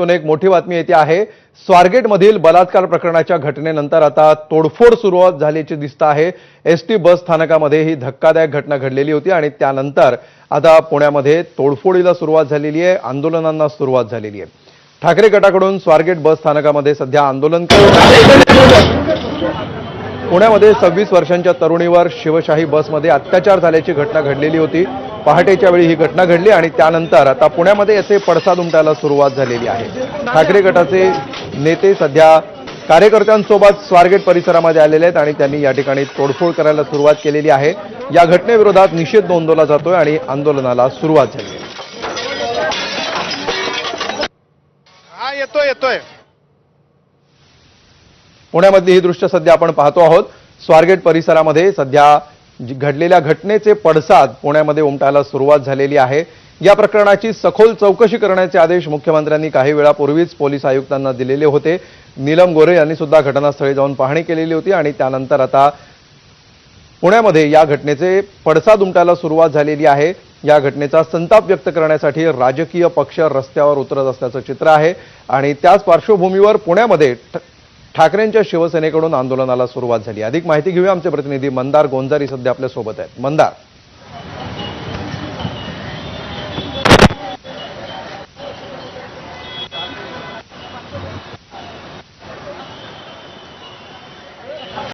एक मोठी बातमी येते आहे. स्वारगेटमधील बलात्कार प्रकरणाच्या घटनेनंतर आता तोडफोड सुरुवात झाल्याची दिसत आहे. एस टी बस स्थानकामध्ये ही धक्कादायक घटना घडलेली होती आणि त्यानंतर आता पुण्यामध्ये तोडफोडीला सुरुवात झालेली आहे आंदोलनांना सुरुवात झालेली आहे. ठाकरे गटाकडून स्वारगेट बस स्थानकामध्ये सध्या आंदोलन पुण्यामध्ये सव्वीस वर्षांच्या तरुणीवर शिवशाही बसमध्ये अत्याचार झाल्याची घटना घडलेली होती. पहाटेच्या वेळी ही घटना घडली आणि त्यानंतर आता पुण्यामध्ये याचे पडसाद उमटायला सुरुवात झालेली आहे. ठाकरे गटाचे नेते सध्या कार्यकर्त्यांसोबत स्वारगेट परिसरामध्ये आलेले आहेत आणि त्यांनी या ठिकाणी तोडफोड करायला सुरुवात केलेली आहे. या घटनेविरोधात निषेध नोंदवला जातोय आणि आंदोलनाला सुरुवात झाली आहे. हा येतोय येतोय. पुण्यामधली ही दृश्य सध्या आपण पाहतो आहोत. स्वारगेट परिसरामध्ये सध्या घडलेल्या घटनेचे पडसाद पुण्यामध्ये उमटायला सुरुवात झालेली आहे. या प्रकरणाची सखोल चौकशी करण्याचे आदेश मुख्यमंत्र्यांनी काही वेळापूर्वीच पोलीस आयुक्तांना दिलेले होते. नीलम गोरे यांनी सुद्धा घटनास्थळी जाऊन पाहणी केलेली होती आणि त्यानंतर आता पुण्यामध्ये या घटनेचे पडसाद उमटायला सुरुवात झालेली आहे. या घटनेचा संताप व्यक्त करण्यासाठी राजकीय पक्ष रस्त्यावर उतरत असल्याचं चित्र आहे आणि त्याच पार्श्वभूमीवर पुण्यामध्ये ठ- ठाकरेंच्या शिवसेनेकडून आंदोलनाला सुरुवात झाली. अधिक माहिती घेऊया आमचे प्रतिनिधी मंदार गोंजारी सध्या आपल्यासोबत आहेत. मंदार.